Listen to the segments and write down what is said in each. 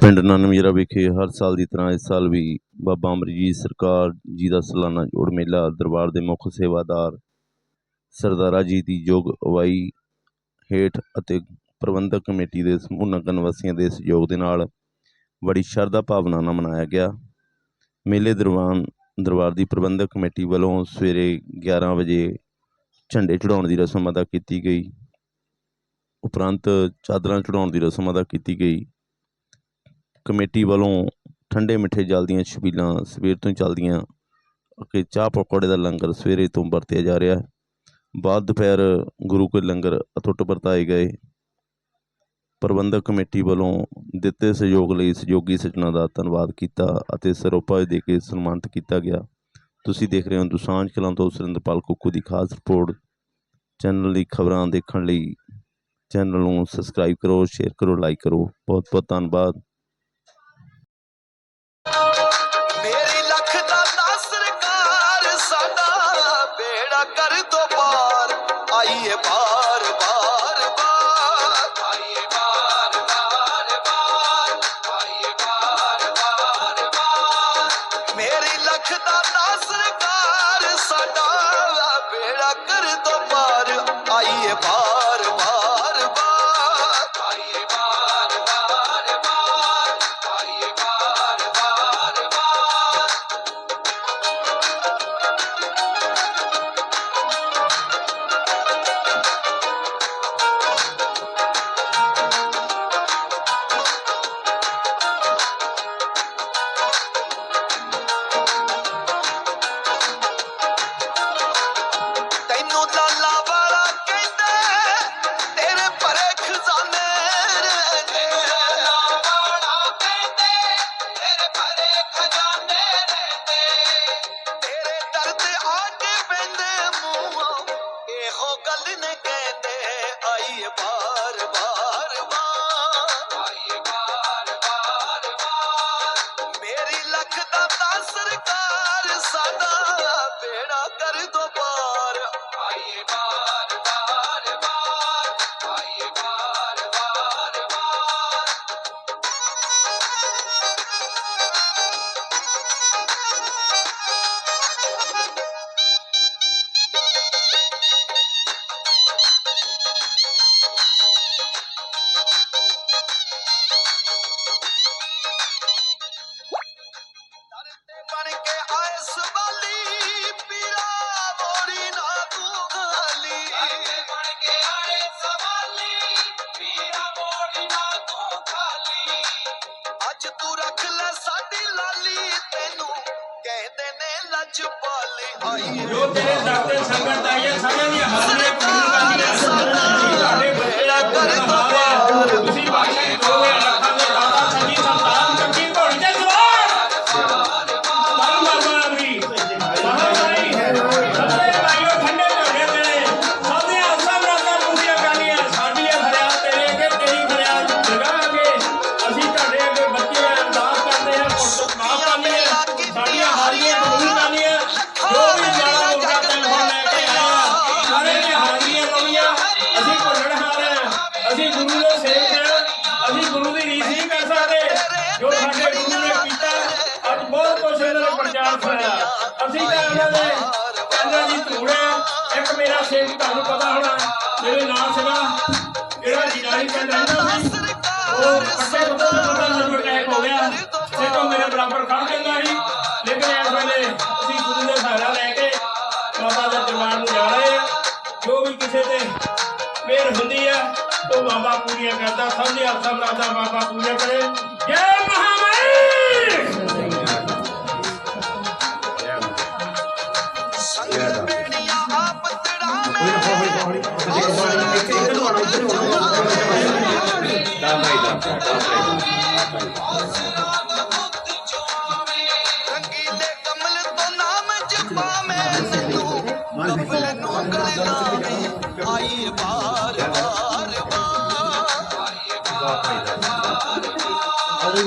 ਪਿੰਡ ਨਾਨਮੀਰਾ ਵਿਖੇ ਹਰ ਸਾਲ ਦੀ ਤਰ੍ਹਾਂ ਇਸ ਸਾਲ ਵੀ ਬਾਬਾ ਅਮਰਜੀਤ ਸਰਕਾਰ ਜੀ ਦਾ ਸਾਲਾਨਾ ਜੋੜ ਮੇਲਾ ਦਰਬਾਰ ਦੇ ਮੁੱਖ ਸੇਵਾਦਾਰ ਸਰਦਾਰਾ ਜੀ ਦੀ ਯੋਗ ਅਗਵਾਈ ਹੇਠ ਅਤੇ ਪ੍ਰਬੰਧਕ ਕਮੇਟੀ ਦੇ ਸਮੂਹ ਨਗਰ ਨਿਵਾਸੀਆਂ ਦੇ ਸਹਿਯੋਗ ਦੇ ਨਾਲ ਬੜੀ ਸ਼ਰਧਾ ਭਾਵਨਾ ਨਾਲ ਮਨਾਇਆ ਗਿਆ। ਮੇਲੇ ਦੌਰਾਨ ਦਰਬਾਰ ਦੀ ਪ੍ਰਬੰਧਕ ਕਮੇਟੀ ਵੱਲੋਂ ਸਵੇਰੇ 11 ਵਜੇ ਝੰਡੇ ਚੜਾਉਣ ਦੀ ਰਸਮ ਅਦਾ ਕੀਤੀ ਗਈ। ਉਪਰੰਤ ਚਾਦਰਾਂ ਚੜਾਉਣ ਦੀ ਰਸਮ ਅਦਾ ਕੀਤੀ ਗਈ। ਕਮੇਟੀ ਵੱਲੋਂ ਠੰਡੇ ਮਿੱਠੇ ਜਲ ਦੀਆਂ ਛਬੀਲਾਂ ਸਵੇਰ ਤੋਂ ਹੀ ਚੱਲਦੀਆਂ ਕਿ ਚਾਹ ਪਕੌੜੇ ਦਾ ਲੰਗਰ ਸਵੇਰੇ ਤੋਂ ਵਰਤਿਆ ਜਾ ਰਿਹਾ ਹੈ। ਬਾਅਦ ਦੁਪਹਿਰ ਗੁਰੂ ਕੇ ਲੰਗਰ ਅਤੁੱਟ ਵਰਤਾਏ ਗਏ। ਪ੍ਰਬੰਧਕ ਕਮੇਟੀ ਵੱਲੋਂ ਦਿੱਤੇ ਸਹਿਯੋਗ ਲਈ ਸਹਿਯੋਗੀ ਸੱਜਣਾ ਦਾ ਧੰਨਵਾਦ ਕੀਤਾ ਅਤੇ ਸਰੋਪਾ ਦੇ ਕੇ ਸਨਮਾਨਿਤ ਕੀਤਾ ਗਿਆ। ਤੁਸੀਂ ਦੇਖ ਰਹੇ ਹੋ ਦੁਸਾਂਝ ਕਲਾਂ ਤੋਂ ਸੁਰਿੰਦਰਪਾਲ ਕੁੱਕੂ ਦੀ ਖਾਸ ਰਿਪੋਰਟ। ਚੈਨਲ ਦੀ ਖਬਰਾਂ ਦੇਖਣ ਲਈ ਚੈਨਲ ਨੂੰ ਸਬਸਕ੍ਰਾਈਬ ਕਰੋ, ਸ਼ੇਅਰ ਕਰੋ, ਲਾਈਕ ਕਰੋ। ਬਹੁਤ ਬਹੁਤ ਧੰਨਵਾਦ। ਬੇੜਾ ਕਰ ਪੈਂਦੇ ਮੂੰਹੋਂ ਇਹੋ ਗੱਲ ਨੇ ਕਹਿੰਦੇ ਆਈਏ ਬਾਰ ਬਾਰ ਬਾਰ ਆਈਏ ਦਰ ਤੇ ਅਟੈਕ ਤੋਂ ਮੇਰੇ ਬਰਾਬਰ ਖੜ ਜਾਂਦਾ ਸੀ। ਲੇਕਿਨ ਇਸ ਵੇਲੇ ਅਸੀਂ ਗੁਰੂ ਦਾ ਸਹਾਰਾ ਲੈ ਕੇ ਬਾਬਾ ਦੇ ਦਰਬਾਰ ਨੂੰ ਜਾ ਰਹੇ ਆ ਜੋ ਵੀ ਕਿਸੇ ਤੇ ਮਿਹਰ ਹੁੰਦੀ ਆ ਉਹ ਬਾਬਾ ਪੂਰੀਆਂ ਕਰਦਾ। ਸਮਝਿਆ ਹੱਥ ਦਾ ਬਾਬਾ ਪੂਰੀਆਂ ਕਰੇ। ਜੈ ਮਹਾਮਾਈ ਤੜਾਵੇਂ ਰੰਗੀਲੇ ਕਮਲ ਤੋਂ ਨਾਮ ਜਪਾਵੇਂ ਤੈਨੂੰ ਕਮਲ ਨੂੰ ਗਲੇ ਲਾਵੇਂ ਆਈ ਬਾਰ ਬਾਰ ਬਾਰ ਆਈ ਬਾਰ ਬਾਰ ਬਾਰ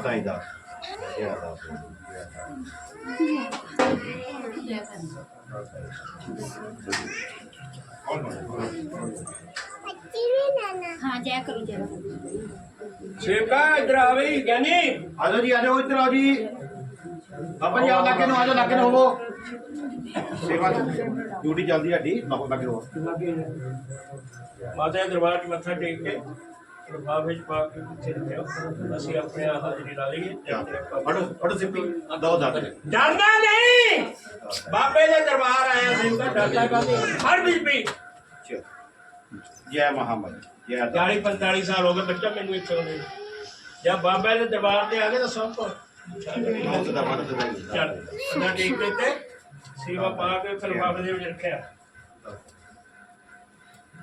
ਦਸ ਆਈ ਦਸ ਇਹ ਦਸ हाँ जय करो जय ਸੇਵਕਾ ਇਧਰ ਆਵੇ ਗਿਆਨੀ ਆ ਜਾਓ ਜੀ ਆ ਜਾਓ ਇੱਧਰ ਆਓ ਜੀ ਬਾਬਾ ਜੀ ਆਓ ਲਾਗੇ ਨੂੰ ਆ ਜਾਓ ਲਾਗੇ ਨੂੰ ਹੋਵੋ ਸੇਵਾ ਡਿਊਟੀ ਚੱਲਦੀ ਸਾਡੀ ਲਾਗੋ ਲਾਗੇ ਹੋਵੋ ਮਾਤਾ ਦੇ ਦਰਬਾਰ 'ਚ ਮੱਥਾ ਟੇਕ ਕੇ ਬਾਬੇ 'ਚ ਪਾ ਕੇ ਰੱਖਿਓ ਅਸੀਂ ਆਪਣੇ ਆ ਹਾਜ਼ਰੀ ਲਾ ਲਈਏ। ਫੜੋ ਫੜੋ ਸਿੱਪੀ। ਦੋ ਦਸ ਡਰਨਾ ਨਹੀਂ! ਬਾਬੇ ਦੇ ਦਰਬਾਰ ਆਇਆ ਸੇਵਕਾ ਡਰਦਾ ਕਾਹਦੇ? ਹਰ ਬੀਬੀ। ਜੈ ਮਹਾਮਾਈ ਜੈ 40 45 ਸਾਲ ਹੋ ਗਏ ਬੱਚਾ ਮੈਨੂੰ ਇੱਥੇ ਆਉਂਦੇ ਨੂੰ। ਜਦ ਬਾਬੇ ਦੇ ਦਰਬਾਰ ਤੇ ਆ ਗਏ ਤਾਂ ਸਭ ਦਾ ਤੇ ਚੱਲ ਮੱਥਾ ਟੇਕ ਕੇ ਤੇ ਸੇਵਾ ਪਾ ਕੇ ਫਿਰ ਬਾਬੇ ਦੇ ਵਿੱਚ ਰੱਖਿਆ।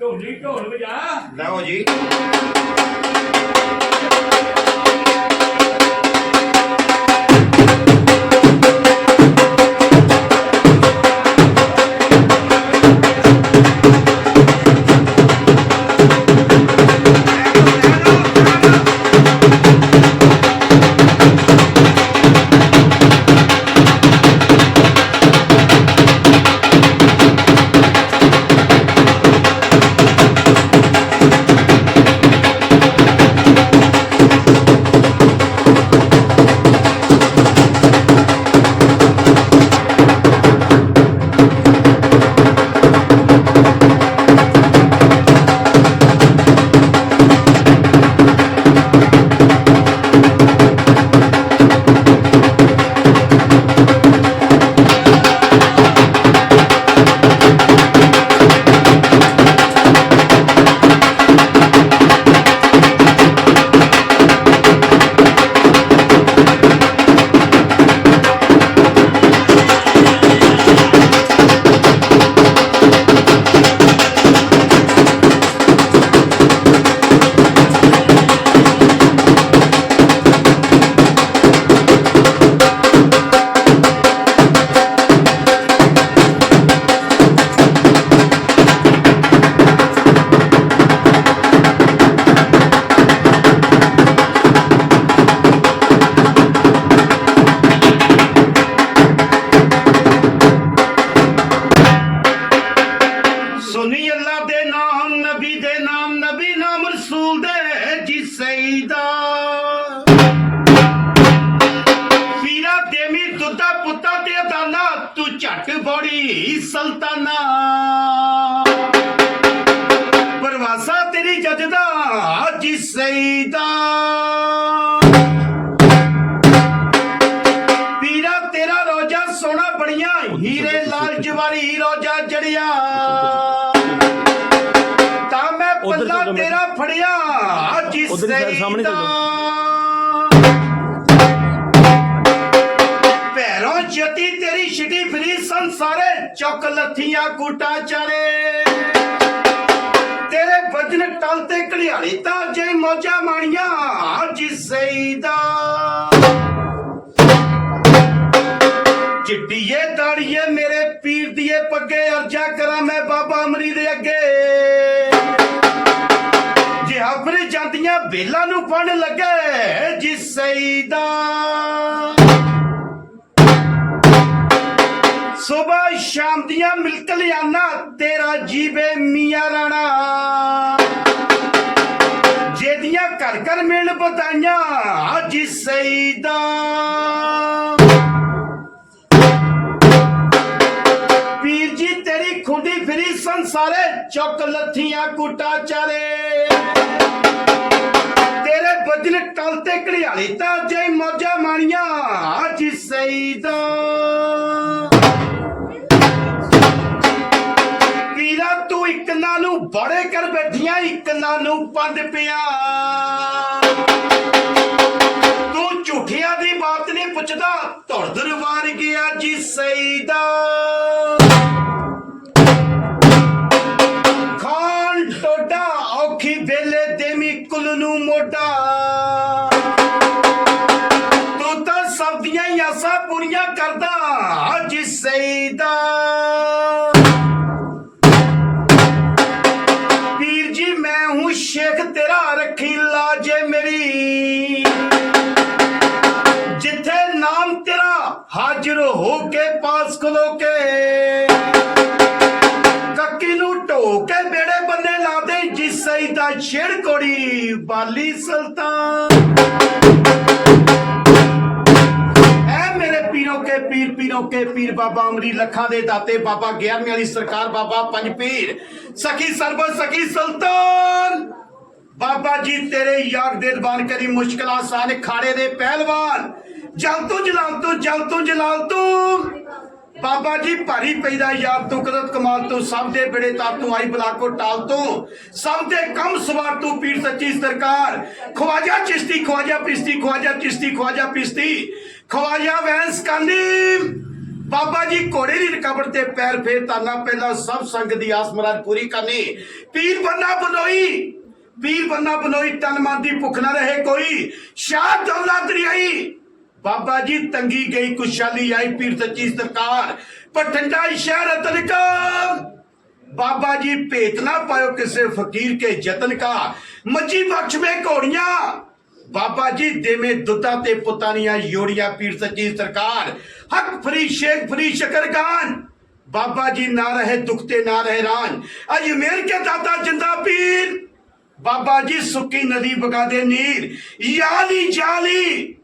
ਢੋਲੀ ਢੋਲ ਵਜਾ। ਲਓ ਜੀ। ਬੜੀ ਸੁਲਤਾਨਾ। ਪਰਵਾਸਾ ਤੇਰੀ ਜਜਦਾ ਜੀ ਸਈਦਾ। ਪੀਰਾ ਤੇਰਾ ਰੋਜਾ ਸੋਨਾ ਬੜੀਆਂ ਹੀਰੇ ਲਾਲ ਜਵਾਰੀ ਰੋਜਾ ਜੜਿਆ। ਤਾਂ ਮੈਂ ਪੱਲਾ ਤੇਰਾ ਫੜਿਆ ਜਿਸ ਸਾਹਮਣੇ ਸੰਸਾਰੇ ਚੁੱਕ ਲੱਥੀਆਂ ਕੂਟਾ ਚਾਰੇ। ਤੇਰੇ ਵਜਨ ਟਲ ਤੇ ਘੜਿਆਲੀ ਤਾਂ ਜੇ ਮੋਜਾ ਮਾਣੀਆਂ ਜਿਸ ਸਈਦਾ ਚਿੱਟੀਏ ਦਾੜੀਏ ਮੇਰੇ ਪੀਰ ਦੀਏ ਪੱਗੇ, ਅਰਜਾ ਕਰਾਂ ਮੈਂ ਬਾਬਾ ਅਮਰੀ ਦੇ ਅੱਗੇ। ਜੇ ਆਪਰੇ ਜਾਂਦੀਆਂ ਬੇਲਾਂ ਨੂੰ ਫੜ ਲੱਗੇ, ਜਿਸ ਦਾ। ਸਵੇਰ ਸ਼ਾਮ ਦੀਆਂ ਮਿਲਕ ਲਿਆਨਾ ਤੇਰਾ ਜੀਵੇ ਮੀਆਂ ਰਾਣਾ। ਜਿਹਦੀਆਂ ਘਰ ਘਰ ਮਿਲ ਬਤਾਈਆਂ ਜਿਸ ਸਈਦਾ। ਪੀਰ ਜੀ, ਤੇਰੀ ਖੁੰਡੀ ਫਿਰੀ ਸੰਸਾਰੇ, ਚੁੱਕ ਲੱਥੀਆਂ ਕੁੱਟਾ ਚਾਰੇ। ਤੇਰੇ ਬਦਨ ਟਲ ਤੇ ਘੜਿਆਲੀ ਤਾਂ ਜੇ ਮੌਜਾਂ ਮਾਣੀਆਂ, ਅੱਜ ਸਈਦਾ। ਤੂੰ ਨੂੰ ਬੜੇ ਕਰ ਬੈਠੀਆਂ ਇੱਕ ਨੂੰ ਪੰਦ ਪਿਆ। ਤੂੰ ਝੂਠਿਆਂ ਦੀ ਬਾਤ ਨਹੀਂ ਪੁੱਛਦਾ, ਧੁਰ ਦਰਬਾਰ ਗਿਆ ਜੀ ਸਈਦਾ। ਖਾਨ ਟੋਡਾ ਔਖੀ ਵੇਲੇ ਦੇਮੀ ਕੁਲ ਨੂੰ ਮੋਢਾ। ਤੂੰ ਤਾਂ ਸਭ ਦੀਆਂ ਹੀ ਆਸਾਂ ਪੂਰੀਆਂ ਕਰਦਾ ਅੱਜ ਸਈਦਾ। ਜਿਸ ਛੇੜ ਕੋੜੀ ਬਾਲੀ ਸੁਲਤਾਨ। ਐ ਮੇਰੇ ਪੀਰੋ ਕੇ ਪੀਰ, ਪੀਰੋ ਕੇ ਪੀਰ, ਬਾਬਾ ਅਮਰੀ ਲੱਖਾਂ ਦੇ ਦਾਤੇ, ਬਾਬਾ 11ਵੀਂ ਵਾਲੀ ਸਰਕਾਰ, ਬਾਬਾ ਪੰਜ ਪੀਰ। ਸਖੀ ਸਰਬਤ, ਸਖੀ ਸੁਲਤਾਨ। ਬਾਬਾ ਜੀ, ਤੇਰੇ ਯਾਦ ਦੇ ਦਬਾਨ ਕਰੀ ਮੁਸ਼ਕਲਾਂ ਸਾਨ ਖਾੜੇ ਦੇ ਪਹਿਲਵਾਨ। ਜਲ ਤੂੰ ਜਲਾਲ ਤੂੰ, ਜਲ ਤੂੰ ਜਲਾਲ ਤੂੰ। ਬਾਬਾ ਜੀ, ਭਾਰੀ ਪੈਦਾ ਯਾਦ ਤੂੰ ਕਦਰਤ ਕਮਾਲ ਤੂੰ, ਸਭ ਦੇ ਬੜੇ ਤਾਰ ਤੂੰ ਆਈ ਬਲਾ ਕੋ ਟਾਲ ਤੂੰ। ਸਭ ਦੇ ਕੰਮ ਸਵਾਰ ਤੂੰ ਪੀਰ ਸੱਚੀ ਸਰਕਾਰ। ਖਵਾਜਾ ਚਿਸ਼ਤੀ, ਖਵਾਜਾ ਪਿਸਤੀ, ਖਵਾਜਾ ਚਿਸ਼ਤੀ, ਖਵਾਜਾ ਪਿਸਤੀ। ਖਵਾਜਾ ਵੈਂਸ ਕਾਲੀ ਬਾਬਾ ਜੀ, ਘੋੜੇ ਦੀ ਰਕਬਰ ਤੇ ਪੈਰ ਫੇਰ ਤਾਨਾ ਪਹਿਲਾਂ ਸਭ ਸੰਗ ਦੀ ਆਸ ਮੁਰਾਦ ਪੂਰੀ ਕਰਨੀ। ਪੀਰ ਬੰਨਾ ਬਨੋਈ, ਪੀਰ ਬੰਨਾ ਬਨੋਈ ਤਨ ਮਨ ਦੀ ਭੁੱਖ ਨਾ ਰਹੇ ਕੋਈ। ਸ਼ਾਹ ਦੌਲਤ ਦਰਿਆਈ ਬਾਬਾ ਜੀ ਤੰਗੀ ਗਈ ਕੁਸ਼ਾਲੀ ਆਈ ਪੀਰ ਸੱਚੀ ਸਰਕਾਰ ਪਠੰਡਾ ਸ਼ਹਿਰ ਤਨਕਾ ਬਾਬਾ ਜੀ ਭੇਤ ਨਾ ਪਾਇਓ ਕਿਸੇ ਫਕੀਰ ਕੇ ਜਤਨ ਕਾ ਮੱਜੀ ਬਖਸ਼ ਮੇ ਘੋੜੀਆਂ ਬਾਬਾ ਜੀ ਦੇਵੇਂ ਦੁੱਧਾ ਤੇ ਪੁਤਾਨੀਆਂ ਯੋੜੀਆਂ ਪੀਰ ਸੱਚੀ ਸਰਕਾਰ ਹੱਕ ਫਰੀ ਸ਼ੇਖ ਫਰੀ ਸ਼ਕਰਗਾਨ ਬਾਬਾ ਜੀ ਨਾ ਰਹੇ ਦੁੱਖ ਤੇ ਨਾ ਰਹੇ ਰਾਨ ਅਜ ਮੇਰ ਕੇ ਦਾਤਾ ਜਿੰਦਾ ਪੀਰ ਬਾਬਾ ਜੀ ਸੁੱਕੀ ਨਦੀ ਵਗਾ ਦੇ ਨੀਰ ਯਾਲੀ ਜਾਲੀ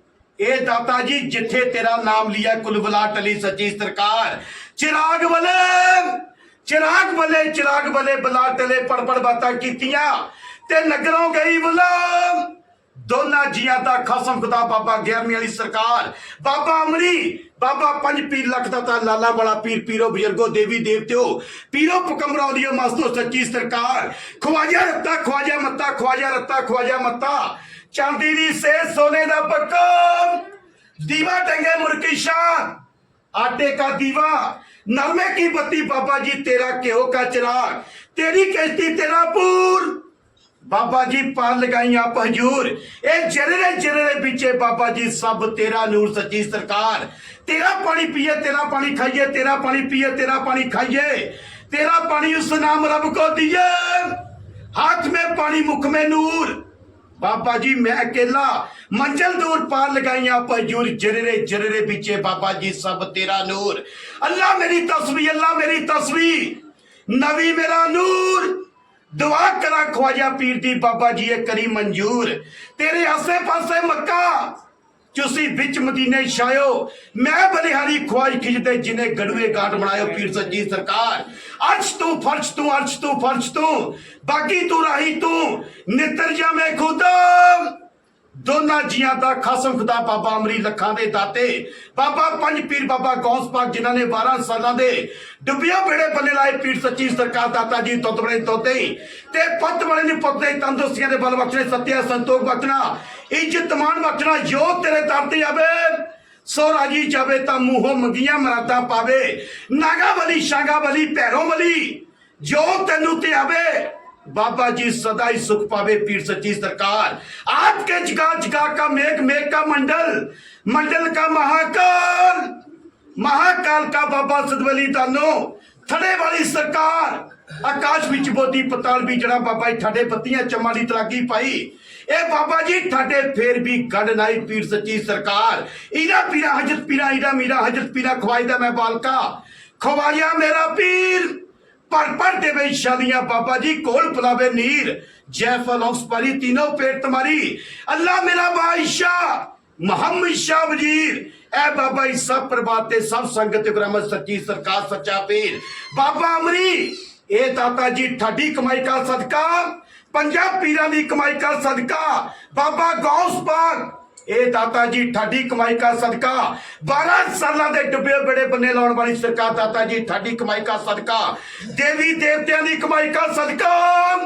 ਇਹ ਦਾਤਾ ਜੀ, ਜਿੱਥੇ ਤੇਰਾ ਨਾਮ ਲਿਆ ਕੁਲਬਲਾ ਟਲੀ ਸੱਚੀ ਸਰਕਾਰ। ਚਿਰਾਗ ਬਲੇ ਚਿਰਾਗ ਬਲੇ ਚਿਰਾਗ ਬਲੇ ਬਲਾ ਟਲੇ ਪੜ ਬਾਤਾਂ ਕੀਤੀਆਂ। ਤੇ ਨਗਰੋਂ ਗਈ ਬੁਲਾ ਦੋਨਾਂ ਜੀਆਂ ਦਾ ਖਸਮ ਖੁਦਾ ਬਾਬਾ 11ਵੀਂ ਵਾਲੀ ਸਰਕਾਰ। ਬਾਬਾ ਅਮਰੀ ਬਾਬਾ ਪੰਜ ਪੀਰ ਲੱਖ ਦਾ ਤਾਂ ਲਾਲਾ ਵਾਲਾ ਪੀਰ, ਪੀਰੋ ਬਜ਼ੁਰਗੋ, ਦੇਵੀ ਦੇਵਤਿਓ। ਪੀਰੋ ਪਕਮਰਾਓ ਦਿਓ ਮਸਤੋ ਸੱਚੀ ਸਰਕਾਰ। ਖਵਾਜਾ ਰੱਤਾ, ਖਵਾਜਾ ਮੱਤਾ, ਖਵਾਜਾ ਰੱਤਾ, ਖਵਾਜਾ ਮੱਤਾ। ਚਾਂਦੀ ਦੀ ਸੇ ਸੋਨੇ ਦਾ ਪੱਕਾ ਦੀਵਾ ਟੰਗੇ ਮੁਰਕਿਸ਼ਾ आटे का दीवा नरमे की बत्ती बाबा जी तेरा केहो का चिराग तेरी कश्ती तेरा पूर बाबा जी पार लगाई आप हजूर ए जररे जररे पीछे बाबा जी सब तेरा नूर सच्ची सरकार तेरा पानी पिए तेरा पानी खाइए तेरा पानी पिए तेरा पानी खाइए तेरा पानी उस नाम रब को दिए हाथ में पानी मुख में ਬਾਬਾ ਜੀ ਮੈਂ ਇਕੱਲਾ ਮੰਜ਼ਲ ਦੂਰ ਪਾਰ ਲਗਾਈਆਂ ਪਜੂਰ ਜਰਰੇ ਜਰਰੇ ਵਿੱਚੇ ਬਾਬਾ ਜੀ ਸਭ ਤੇਰਾ ਨੂਰ ਅੱਲਾ ਮੇਰੀ ਤਸਵੀਹ ਅੱਲਾ ਮੇਰੀ ਤਸਵੀਹ ਨਵੀ ਮੇਰਾ ਨੂਰ दुआ करा ख्वाजा पीर दी बाबा जी ए करी मंजूर तेरे आसे पासे मक्का ਤੁਸੀਂ ਵਿੱਚ ਮਦੀਨੇ ਛਾਇਓ। ਮੈਂ ਬਲਿਹਾਰੀ ਖਵਾਜ ਖਿਜਦੇ ਜਿਨੇ ਗੜੂਏ ਗਾਟ ਬਣਾਇਓ ਪੀਰ ਸੱਜੀ ਸਰਕਾਰ। ਅਰਸ਼ ਤੂੰ, ਫਰਸ਼ ਤੂੰ, ਅਰਸ਼ ਤੂੰ, ਫਰਸ਼ ਤੂੰ। ਬਾਕੀ ਤੂੰ, ਰਾਹੀ ਤੂੰ। ਨਿਤਰ ਜਾਵੇਂ ਖੁਦਾ। ਦੋਨਾਂ ਜੀਆਂ ਦਾ ਖਾਸਮ ਖੁਦਾ ਬਾਬਾ ਅਮਰੀ ਲੱਖਾਂ ਦੇ ਦਾਤੇ। ਬਾਬਾ ਪੰਜ ਪੀਰ ਬਾਬਾ ਗੌਸ ਪਾਕ ਜਿਨ੍ਹਾਂ ਨੇ 12 ਸਾਲਾਂ ਦੇ ਡੁੱਬਿਆ ਬੇੜੇ ਬੰਨੇ ਲਾਏ ਪੀਰ ਸੱਚੀ ਸਰਕਾਰ ਦਾਤਾ ਜੀ ਤੁਤ ਬਣੇ ਤੋਤੇ। ਤੇ ਪੱਤ ਵਾਲੇ ਨੇ ਪੁੱਤੇ ਤੰਦਰੁਸਤੀਆਂ ਦੇ ਬਲ ਬਖਸ਼ਣੇ, ਸੱਤਿਆ ਸੰਤੋਖ ਬਖਸ਼ਣਾ। ਇੱਜ਼ਤ ਮਾਨ ਬਖਸ਼ਣਾ ਜੋ ਤੇਰੇ ਦਰ ਤੇ ਆਵੇ ਸੋ ਰਾਜੀ ਜਾਵੇ ਤਾਂ ਮੂੰਹੋਂ ਮੰਗੀਆਂ ਮਰਾਦਾਂ ਪਾਵੇ ਨਾਗਾ ਬਲੀ ਸ਼ਾਗਾ ਬਲੀ ਭੈਰੋ ਬਲੀ ਜੋ ਤੈਨੂੰ ਤੇ ਆਵੇ बाबा जी सदा ही सुख पावे पीर सच्ची सरकार आज के जगा जगा का मेघ मेघ का मंडल मंडल का महाकाल महाकाल का बाबा सदवली दानो थड़े वाली सरकार ਆਕਾਸ਼ ਵਿੱਚ ਬੋਦੀ ਪਤਾਲ ਵੀ ਜੜਾ ਬਾਬਾ ਜੀ ਠਾਡੇ ਪੱਤੀਆਂ ਚਮਾ ਦੀ ਤਰਾਗੀ ਪਾਈ ਇਹ ਬਾਬਾ ਜੀ, ਤੁਹਾਡੇ ਫੇਰ ਵੀ ਗੱਡ ਨਾਈ ਪੀਰ ਸੱਚੀ ਸਰਕਾਰ। ਇਹਦਾ ਪੀਰਾ ਹਜਰਤ ਪੀਰਾ, ਇਹਦਾ ਮੀਰਾ ਹਜਰਤ ਪੀਰਾ ਖਵਾਇਦਾ ਮੈਂ ਬਾਲਕਾ। ਖਵਾਇਆ ਮੇਰਾ ਪੀਰ। ਪਰ ਪਰ ਦੇ ਵਿੱਚ ਸ਼ਾਦੀਆਂ ਬਾਬਾ ਜੀ ਕੋਲ ਪੁਲਾਵੇ ਨੀਰ। ਜੈਫਲ ਉਸ ਪਰੀ, ਤੀਨੋਂ ਪੇਟ ਤੁਮਾਰੀ ਅੱਲਾ ਮੇਰਾ ਬਾਦਸ਼ਾਹ, ਮੁਹੰਮਦ ਸ਼ਾਹ ਵਜੀਰ। ਐ ਬਾਬਾ ਜੀ, ਸਭ ਪ੍ਰਭਾਤ ਤੇ, ਸਭ ਸੰਗਤ ਬ੍ਰਹਮ ਸੱਚੀ ਸਰਕਾਰ, ਸੱਚਾ ਪੀਰ। ਬਾਬਾ ਅਮਰੀ, ਇਹ ਦਾਤਾ ਜੀ ਠੱਡੀ ਕਮਾਈ ਦਾ ਸਦਕਾ। ਪੰਜਾਬ ਪੀਰਾਂ ਦੀ ਕਮਾਈ ਦਾ ਸਦਕਾ। ਬਾਬਾ ਗੌਸ ਪਾਕ ਇਹ ਦਾਤਾ ਜੀ ਠਾਡੀ ਕਮਾਈ ਦਾ ਸਦਕਾ। 12 ਸਾਲਾਂ ਦੇ ਡੁੱਬੇ ਬੜੇ ਬੰਨੇ ਲਾਉਣ ਵਾਲੀ ਸਰਕਾਰ ਦਾਤਾ ਜੀ ਠਾਡੀ ਕਮਾਈ ਦਾ ਸਦਕਾ। ਦੇਵੀ ਦੇਵਤਿਆਂ ਦੀ ਕਮਾਈ ਦਾ ਸਦਕਾ।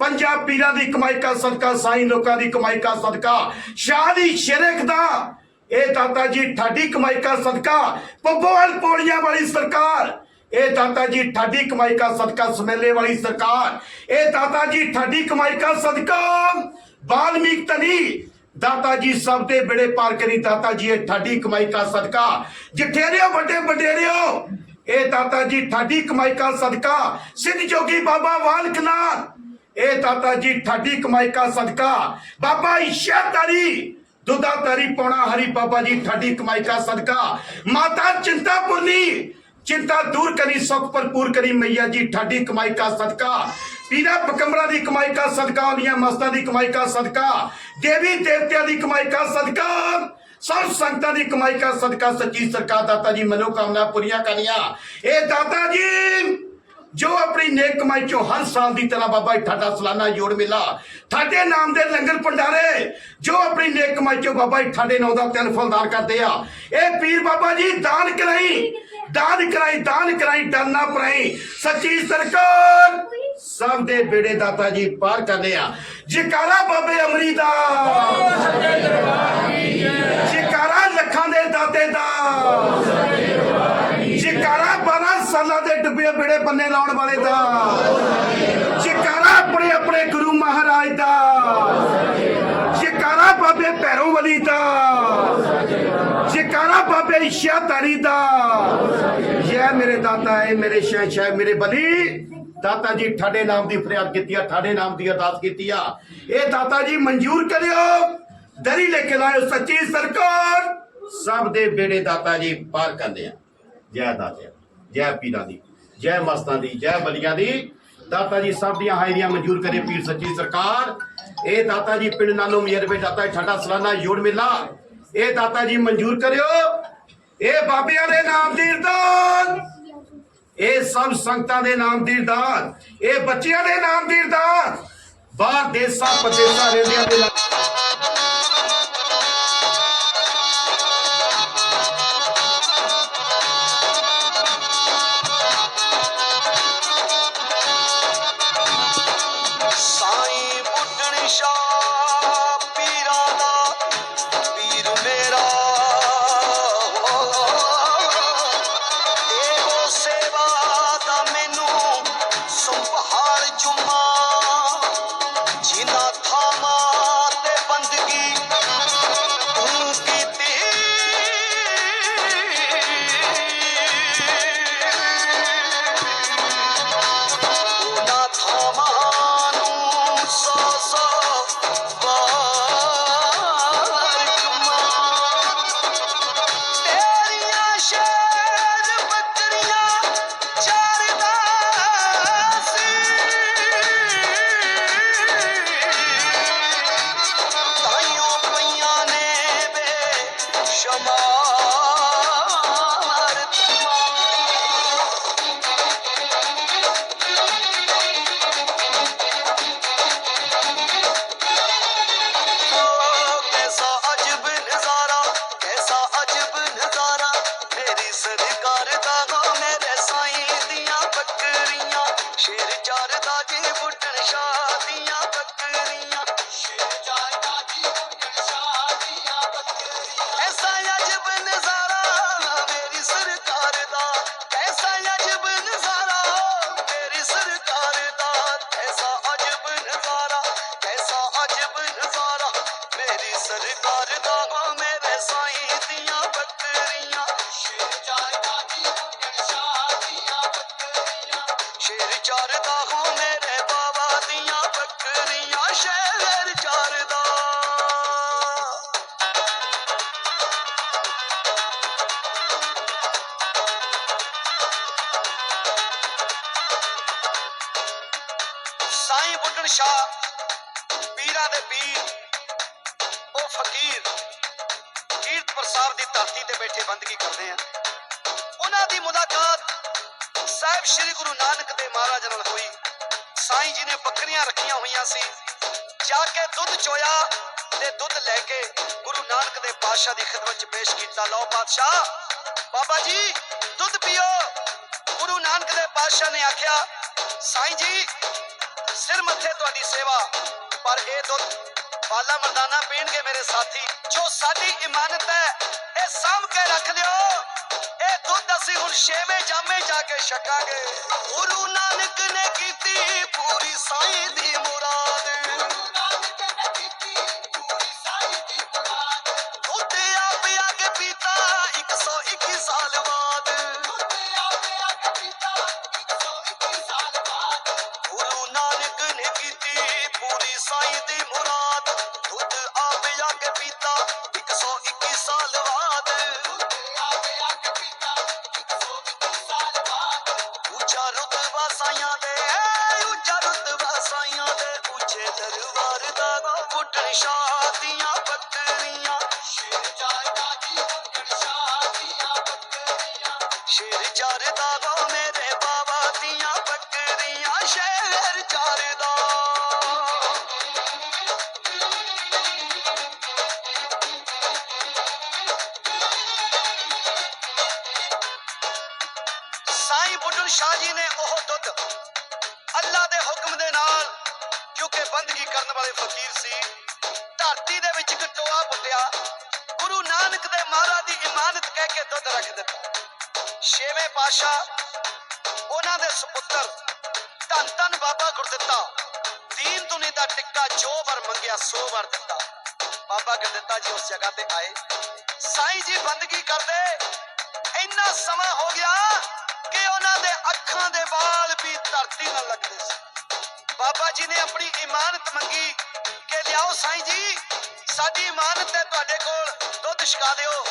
ਪੰਜਾਬ ਪੀਰਾਂ ਦੀ ਕਮਾਈ ਦਾ ਸਦਕਾ, ਸਾਈਂ ਲੋਕਾਂ ਦੀ ਕਮਾਈ ਦਾ ਸਦਕਾ। ਸ਼ਾਹ ਦੀ ਸ਼ਰਕ ਦਾ। ਇਹ ਦਾਤਾ ਜੀ ਠਾਡੀ ਕਮਾਈ ਦਾ ਸਦਕਾ। ਪੱਬੋਵਾਲ ਪੌੜੀਆਂ ਵਾਲੀ ਸਰਕਾਰ। ਇਹ ਦਾਤਾ ਜੀ ਠਾਡੀ ਕਮਾਈ ਦਾ ਸਦਕਾ ਸਮੇਲੇ ਵਾਲੀ ਸਰਕਾਰ। ਇਹ ਦਾਤਾ ਜੀ ਠਾਡੀ ਕਮਾਈ ਦਾ ਸਦਕਾ। ਬਾਲਮੀਕ ਤਨੀ ਦਾਤਾ ਜੀ ਸਭ ਦੇ ਬੜੇ ਪਾਰ ਕਰੀ। ਦਾਤਾ ਜੀ, ਇਹ ਠਾਡੀ ਕਮਾਈ ਦਾ ਸਦਕਾ। ਜਠੇਰਿਓ, ਵੱਡੇ ਵਡੇਰਿਓ, ਇਹ ਦਾਤਾ ਜੀ ਠਾਡੀ ਕਮਾਈ ਦਾ ਸਦਕਾ। ਸਿੱਧ ਜੋਗੀ ਬਾਬਾ ਵਾਲਕ ਇਹ ਦਾਤਾ ਜੀ ਠਾਡੀ ਕਮਾਈ ਕਾ ਸਦਕਾ। ਬਾਬਾ ਈਸ਼ਾ ਤਾਰੀ ਦੁਦਾ ਤਾਰੀ ਪੌਣਾ ਹਰੀ ਬਾਬਾ ਜੀ ਠਾਡੀ ਕਮਾਈ ਕਾ ਸਦਕਾ। ਮਾਤਾ ਚਿੰਤਾਪੁਰਨੀ ਚਿੰਤਾ ਦੂਰ ਕਰੀ, ਸੁਖ ਭਰਪੂਰ ਕਰੀ ਮਈਆ ਜੀ ਠਾਡੀ ਕਮਾਈ ਕਾ ਸਦਕਾ। ਪੀਰਾ ਪਕੰਬਰਾ ਦੀ ਕਮਾਈ ਕਾ ਸਦਕਾ, ਉਹਦੀਆਂ ਮਸਤਾਂ ਦੀ ਕਮਾਈ ਕਾ ਸਦਕਾ, ਦੇਵੀ ਦੇਵਤਿਆਂ ਦੀ ਕਮਾਈ ਕਾ ਸਦਕਾ, ਸਭ ਸੰਗਤਾਂ ਦੀ ਕਮਾਈ ਕਾ ਸਦਕਾ, ਸੱਚੀ ਸਰਕਾਰ ਦਾਤਾ ਜੀ, ਮਨੋ ਕਾਮਨਾ ਪੂਰੀਆਂ ਕਰੀਆਂ ਇਹ ਦਾਤਾ ਜੀ, ਜੋ ਆਪਣੀ ਨੇਕ ਕਮਾਈ ਚੋਂ ਹਰ ਸਾਲ ਦੀ ਤਰ੍ਹਾਂ ਬਾਬਾ ਜੀ ਠਾਡਾ ਸਾਲਾਨਾ ਜੋੜ ਮੇਲਾ ਠਾਡੇ ਨਾਮ ਦੇ ਲੰਗਰ ਭੰਡਾਰੇ, ਜੋ ਆਪਣੀ ਨੇਕ ਕਮਾਈ ਚੋਂ ਬਾਬਾ ਜੀ ਠਾਡੇ ਨਾਮ ਦਾ ਤਿਲ ਫਲਦਾਰ ਕਰਦੇ ਆ। ਇਹ ਪੀਰ ਬਾਬਾ ਜੀ, ਦਾਨ ਕਰਾਈ ਦਾਨ ਕਰਾਈ ਦਾਨ ਕਰਾਈ ਡਰ ਪਰਾਈ। ਸੱਚੀ ਸਰਕਾਰ ਸਭ ਦੇ ਬੇੜੇ ਦਾਤਾ ਜੀ ਪਾਰ ਕਰਦੇ ਆ। ਜਕਾਰਾ ਬਾਬੇ ਅਮਰੀ ਦਾ ਜਕਾਰਾ ਲੱਖਾਂ ਦੇ ਦਾਤੇ ਦਾ। ਜਕਾਰਾ 12 ਸਾਲਾਂ ਦੇ ਡੁੱਬੇ ਬੇੜੇ ਬੰਨੇ ਲਾਉਣ ਵਾਲੇ ਦਾ। ਜਕਾਰਾ ਆਪਣੇ ਆਪਣੇ ਗੁਰੂ ਮਹਾਰਾਜ ਦਾ। ਜਕਾਰਾ ਬਾਬੇ ਭੈਰੋਂ ਵਲੀ ਦਾ। ਜਕਾਰਾ ਬਾਬੇ ਇਸ਼ਾ ਤਾਰੀ ਦਾ ਇਹ ਮੇਰੇ ਦਾਤਾ ਹੈ ਮੇਰੇ ਦਾਤਾ ਜੀ ਠਾਡੇ ਨਾਮ ਦੀ ਫਰਿਆਦ ਕੀਤੀ ਆ ਠਾਡੇ ਨਾਮ ਦੀ ਅਰਦਾਸ ਕੀਤੀ ਆ ਇਹ ਦਾਤਾ ਜੀ ਮਨਜ਼ੂਰ ਕਰਿਓ ਦਰੀ ਲੈ ਕੇ ਲਾਇਓ ਸੱਚੀ ਸਰਕਾਰ ਸਭ ਦੇ ਬੇੜੇ ਦਾਤਾ ਜੀ ਪਾਰ ਕਰਦੇ ਆ ਜੈ ਦਾਤਿਆ ਜੈ ਪੀਰਾਂ ਦੀ ਜੈ ਮਸਤਾਂ ਦੀ ਜੈ ਬਲੀਆਂ ਦੀ ਦਾਤਾ ਜੀ ਸਭ ਦੀਆਂ ਹਾਜ਼ਰੀਆਂ ਮਨਜ਼ੂਰ ਕਰੇ ਪੀਰ ਸੱਚੀ ਸਰਕਾਰ ਇਹ ਦਾਤਾ ਜੀ ਪਿੰਡ ਨਾਲੋਂ ਮੇਰਵੇ ਦਾਤਾ ਜੀ ਠਾਡਾ ਸਲਾਨਾ ਜੋੜ ਮੇਲਾ ਇਹ ਦਾਤਾ ਜੀ ਮਨਜ਼ੂਰ ਕਰਿਓ ਇਹ ਬਾਬਿਆਂ ਦੇ ਨਾਮ ਦੀ ਅਰਦਾਸ ਇਹ ਸਭ ਸੰਗਤਾਂ ਦੇ ਨਾਮ ਦੀ ਅਰਦਾਸ ਇਹ ਬੱਚਿਆਂ ਦੇ ਨਾਮ ਦੀ ਅਰਦਾਸ ਬਾਹਰ ਦੇਸਾਂ, ਪਰਦੇਸਾਂ ਰਹਿੰਦਿਆਂ ਦੇ ਸ਼ੇਰ ਚਾਰ ਦਾ ਜੇ ਬੁੱਟਣ ਸ਼ਾਦੀਆਂ ਸਾਈਂ ਸ਼ਾਹ, ਪੀਰਾਂ ਦੇ ਪੀਰ, ਉਹ ਫਕੀਰ ਕੀਰਤ ਪ੍ਰਸਾਦ ਦੀ ਧਰਤੀ ਤੇ ਬੈਠੇ ਬੰਦਗੀ ਕਰਦੇ ਆ। ਉਹਨਾਂ ਦੀ ਮੁਲਾਕਾਤ ਸਾਹਿਬ ਸ੍ਰੀ ਗੁਰੂ ਨਾਨਕ ਦੇ ਮਹਾਰਾਜ ਨਾਲ ਹੋਈ। ਸਾਈਂ ਜੀ ਨੇ ਬੱਕਰੀਆਂ ਰੱਖੀਆਂ ਹੋਈਆਂ ਸੀ। ਜਾ ਕੇ ਦੁੱਧ ਚੋਇਆ ਤੇ ਦੁੱਧ ਲੈ ਕੇ ਗੁਰੂ ਨਾਨਕ ਦੇ ਪਾਤਸ਼ਾਹ ਦੀ ਖਿਦਮਤ 'ਚ ਪੇਸ਼ ਕੀਤਾ। ਲਓ ਪਾਤਸ਼ਾਹ, ਬਾਬਾ ਜੀ, ਦੁੱਧ ਪੀਓ। ਗੁਰੂ ਨਾਨਕ ਦੇ ਪਾਤਸ਼ਾਹ ਨੇ ਆਖਿਆ, ਸਾਈਂ ਜੀ ਸਿਰ ਮੱਥੇ ਤੁਹਾਡੀ ਸੇਵਾ ਪਰ ਇਹ ਦੁੱਧ ਬਾਲਾ ਮਰਦਾਨਾ ਪੀਣਗੇ ਮੇਰੇ ਸਾਥੀ ਜੋ ਸਾਡੀ ਇਮਾਨਤ ਹੈ ਇਹ ਸਾਂਭ ਕੇ ਰੱਖ ਲਿਓ ਇਹ ਦੁੱਧ ਅਸੀਂ ਹੁਣ ਛੇਵੇਂ ਜਾਮੇ ਜਾ ਕੇ ਛਕਾਂਗੇ ਗੁਰੂ ਨਾਨਕ ਨੇ ਕੀਤੀ ਪੂਰੀ ਸਾਈਂ ਦੀ ਮੁਰਾਦ ਸ਼ਾਦੀਆਂ ਬੱਕਰੀਆਂ ਸ਼ੇਰ ਚਾਰਦਾ ਦੀਨ ਦੁਨੀ ਦਾ ਟਿੱਕਾ ਜੋ ਵਰ ਮੰਗਿਆ, ਸੋ ਵਰ ਦਿੱਤਾ। ਬਾਬਾ ਗੁਰਦਿੱਤਾ ਜੀ ਉਸ ਜਗ੍ਹਾ ਤੇ ਆਏ। ਸਾਈਂ ਜੀ ਬੰਦਗੀ ਕਰਦੇ। ਇੰਨਾ ਸਮਾਂ ਹੋ ਗਿਆ ਕਿ ਉਹਨਾਂ ਦੇ ਅੱਖਾਂ ਦੇ ਵਾਲ ਵੀ ਧਰਤੀ ਨਾਲ ਲੱਗਦੇ ਸੀ। ਬਾਬਾ ਜੀ ਨੇ ਆਪਣੀ ਇਮਾਨਤ ਮੰਗੀ ਕਿ ਲਿਆਓ ਸਾਈਂ ਜੀ, ਸਾਡੀ ਇਮਾਨਤ ਹੈ ਤੁਹਾਡੇ ਕੋਲ, ਦੁੱਧ ਛਕਾ ਦਿਓ।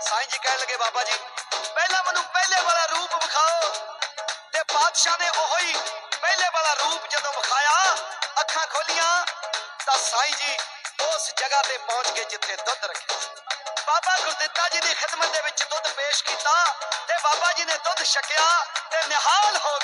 ਸਾਈ ਜੀ ਕਹਿਣ ਲੱਗੇ, ਬਾਬਾ ਜੀ, ਪਹਿਲਾਂ ਮੈਨੂੰ ਪਹਿਲੇ ਵਾਲਾ ਰੂਪ ਵਿਖਾਓ। ਤੇ ਬਾਦਸ਼ਾਹ ਨੇ ਉਹੋ ਹੀ ਪਹਿਲੇ ਵਾਲਾ ਰੂਪ ਜਦੋਂ ਵਿਖਾਇਆ, ਅੱਖਾਂ ਖੋਲੀਆਂ, ਤਾਂ ਸਾਈ ਜੀ ਉਸ ਜਗ੍ਹਾ ਤੇ ਪਹੁੰਚ ਕੇ ਜਿੱਥੇ ਦੁੱਧ ਰੱਖਿਆ ਬਾਬਾ ਗੁਰਦਿੱਤਾ ਜੀ ਦੀ ਖਿਦਮਤ ਦੇ ਵਿੱਚ ਦੁੱਧ ਪੇਸ਼ ਕੀਤਾ ਤੇ ਬਾਬਾ ਜੀ ਨੇ ਦੁੱਧ ਛਕਿਆ ਤੇ ਨਿਹਾਲ ਹੋ